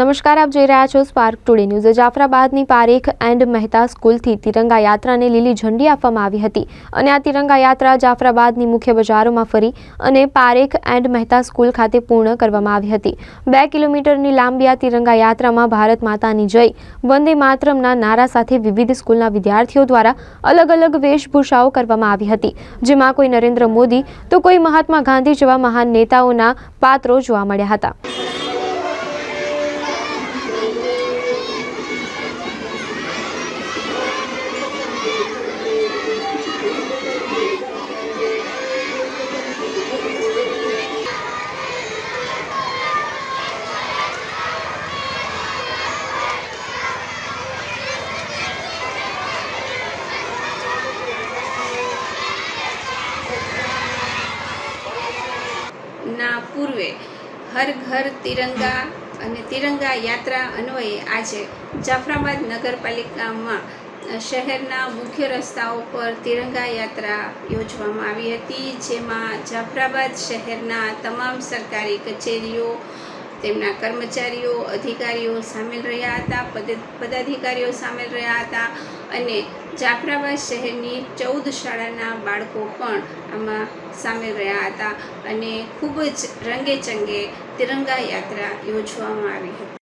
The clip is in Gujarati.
નમસ્કાર, આપ જોઈ રહ્યા છો સ્પાર્ક ટુડે ન્યૂઝ જાફરાબાદની પારેખ એન્ડ મહેતા સ્કૂલથી તિરંગા યાત્રાને લીલી ઝંડી આપવામાં આવી હતી અને આ તિરંગા યાત્રા જાફરાબાદની મુખ્ય બજારોમાં ફરી અને પારેખ એન્ડ મહેતા સ્કૂલ ખાતે પૂર્ણ કરવામાં આવી હતી. બે કિલોમીટરની લાંબી આ તિરંગા યાત્રામાં ભારત માતાની જય, વંદે માતરમના નારા સાથે વિવિધ સ્કૂલના વિદ્યાર્થીઓ દ્વારા અલગ અલગ વેશભૂષાઓ કરવામાં આવી હતી. જેમાં કોઈ નરેન્દ્ર મોદી તો કોઈ મહાત્મા ગાંધી જેવા મહાન નેતાઓના પાત્રો જોવા મળ્યા હતા. પૂર્વે હર ઘર તિરંગા અને તિરંગા યાત્રા અન્વયે આજે જાફરાબાદ નગરપાલિકામાં શહેરના મુખ્ય રસ્તાઓ પર તિરંગા યાત્રા યોજવામાં આવી હતી, જેમાં જાફરાબાદ શહેરના તમામ સરકારી કચેરીઓ તેમના કર્મચારીઓ, અધિકારીઓ સામેલ રહ્યા હતા, પદ, પદાધિકારીઓ સામેલ રહ્યા હતા અને જાફરાબાદ શહેરની ચૌદ શાળાના બાળકો પણ આમાં સામેલ રહ્યા હતા અને ખૂબ જ રંગે ચંગે તિરંગા યાત્રા યોજવામાં આવી હતી.